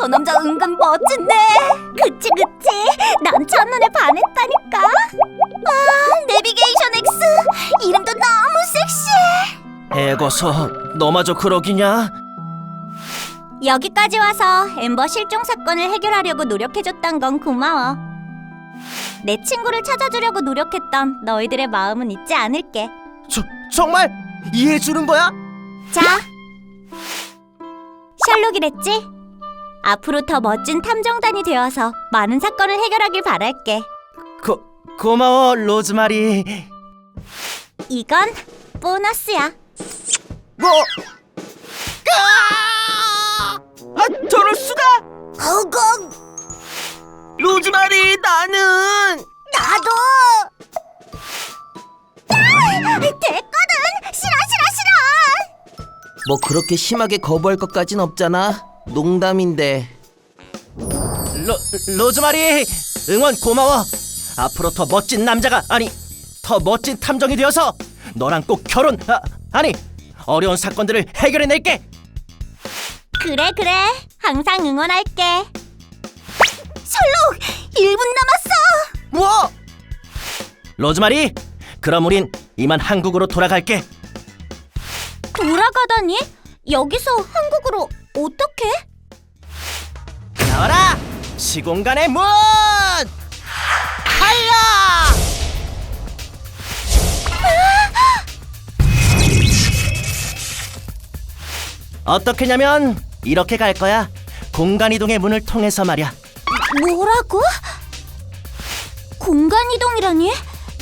저 남자 은근 멋진데. 그치 그치. 난 첫눈에 반했다니까. 아 내비게이션 X 이름도 너무 섹시해. 애거서 너마저 그러기냐? 여기까지 와서 엠버 실종 사건을 해결하려고 노력해줬던 건 고마워. 내 친구를 찾아주려고 노력했던 너희들의 마음은 잊지 않을게. 저, 정말 이해해 주는 거야? 자, 셜록이랬지? 앞으로 더 멋진 탐정단이 되어서 많은 사건을 해결하길 바랄게. 고, 고마워 로즈마리 이건 보너스야. 뭐? 아! 아 저럴 수가 허걱! 로즈마리 나는 나도! 됐거든! 싫어 싫어 싫어! 뭐 그렇게 심하게 거부할 것까진 없잖아 농담인데. 로, 로즈마리 응원 고마워. 앞으로 더 멋진 남자가 아니 더 멋진 탐정이 되어서 너랑 꼭 결혼 아, 아니 어려운 사건들을 해결해낼게. 그래 그래. 항상 응원할게. 셜록 1분 남았어. 뭐? 로즈마리 그럼 우린 이만 한국으로 돌아갈게. 돌아가다니? 여기서 한국으로 어떻게? 나와라 시공간의 문 할라 어떻게냐면 이렇게 갈 거야 공간 이동의 문을 통해서 말이야 뭐라고? 공간 이동이라니?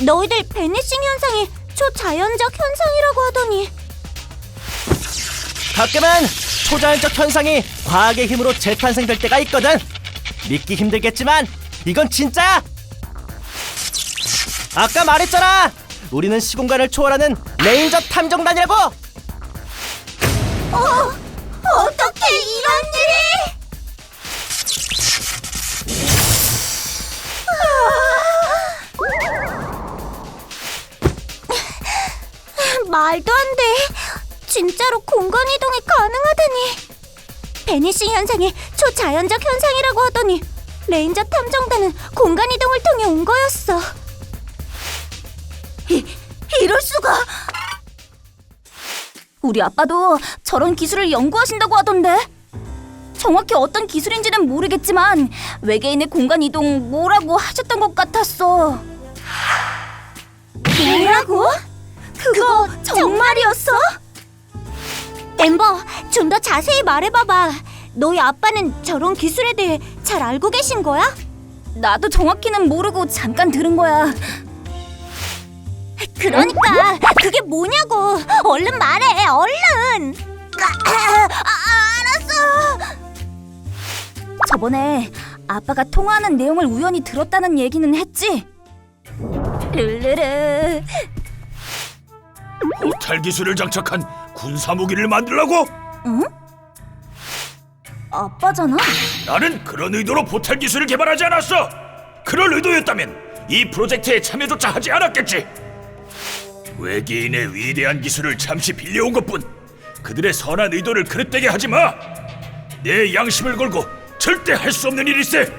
너희들 베니싱 현상이 초자연적 현상이라고 하더니 가끔은 초자연적 현상이 과학의 힘으로 재탄생될 때가 있거든. 믿기 힘들겠지만 이건 진짜야. 아까 말했잖아. 우리는 시공간을 초월하는 레인저 탐정단이라고. 어떻게 진짜로 공간 이동이 가능하다니. 베니싱 현상이 초자연적 현상이라고 하더니 레인저 탐정단은 공간 이동을 통해 온 거였어. 이, 이럴 수가. 우리 아빠도 저런 기술을 연구하신다고 하던데. 정확히 어떤 기술인지는 모르겠지만 외계인의 공간 이동 뭐라고 하셨던 것 같았어. 뭐라고? 그거 정말이었어? 엠버, 좀 더 자세히 말해봐봐. 너희 아빠는 저런 기술에 대해 잘 알고 계신 거야? 나도 정확히는 모르고 잠깐 들은 거야. 그러니까 그게 뭐냐고. 얼른 말해, 얼른. 아, 알았어. 저번에 아빠가 통화하는 내용을 우연히 들었다는 얘기는 했지. 르르르. 호텔 기술을 장착한 군사 무기를 만들라고? 응? 아빠잖아. 나는 그런 의도로 포탈 기술을 개발하지 않았어. 그럴 의도였다면 이 프로젝트에 참여조차 하지 않았겠지. 외계인의 위대한 기술을 잠시 빌려온 것뿐. 그들의 선한 의도를 그릇되게 하지 마. 내 양심을 걸고 절대 할 수 없는 일일세.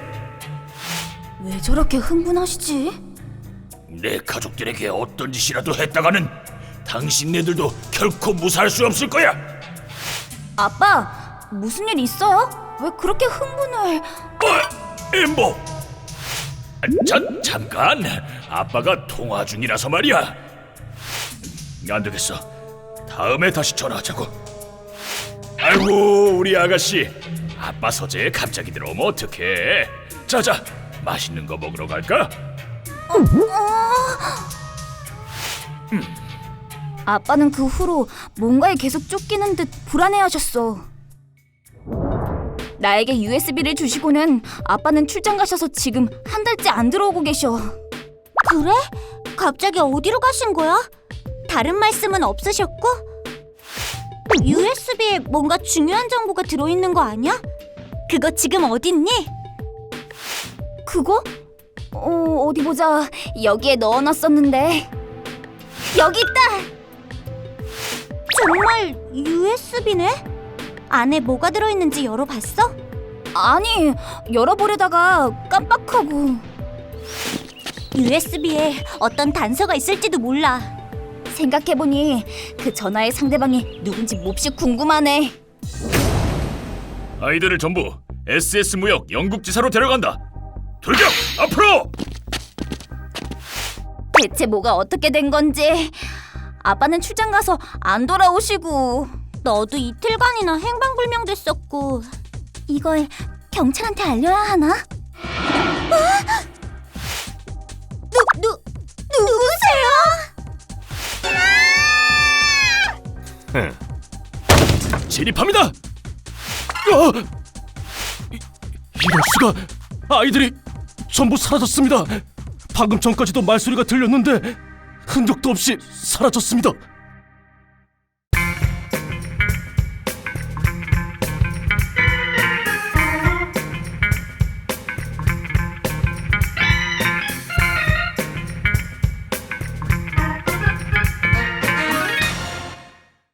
왜 저렇게 흥분하시지? 내 가족들에게 어떤 짓이라도 했다가는 당신네들도 결코 무사할 수 없을 거야. 아빠, 무슨 일 있어요? 왜 그렇게 흥분을? 어, 엠보. 자, 잠깐. 아빠가 통화 중이라서 말이야. 안 되겠어. 다음에 다시 전화하자고. 아이고, 우리 아가씨. 아빠 서재에 갑자기 들어오면 어떡해. 자자, 맛있는 거 먹으러 갈까? 아빠는 그 후로 뭔가에 계속 쫓기는 듯 불안해하셨어. 나에게 USB를 주시고는 아빠는 출장 가셔서 지금 한 달째 안 들어오고 계셔. 그래? 갑자기 어디로 가신 거야? 다른 말씀은 없으셨고? USB에 뭔가 중요한 정보가 들어있는 거 아니야? 그거 지금 어딨니? 그거? 어, 어디 보자. 여기에 넣어놨었는데. 여기 있다! 정말 USB네? 안에 뭐가 들어있는지 열어봤어? 아니, 열어보려다가 깜빡하고. USB에 어떤 단서가 있을지도 몰라. 생각해보니 그 전화의 상대방이 누군지 몹시 궁금하네. 아이들을 전부 SS 무역 영국 지사로 데려간다. 돌격 앞으로! 대체 뭐가 어떻게 된 건지. 아빠는 출장 가서 안 돌아오시고 너도 이틀간이나 행방불명됐었고 이걸 경찰한테 알려야 하나? 아! 누, 누, 누구세요? 진입합니다. 어! 이, 이럴 수가 아이들이 전부 사라졌습니다. 방금 전까지도 말소리가 들렸는데 흔적도 없이 사라졌습니다.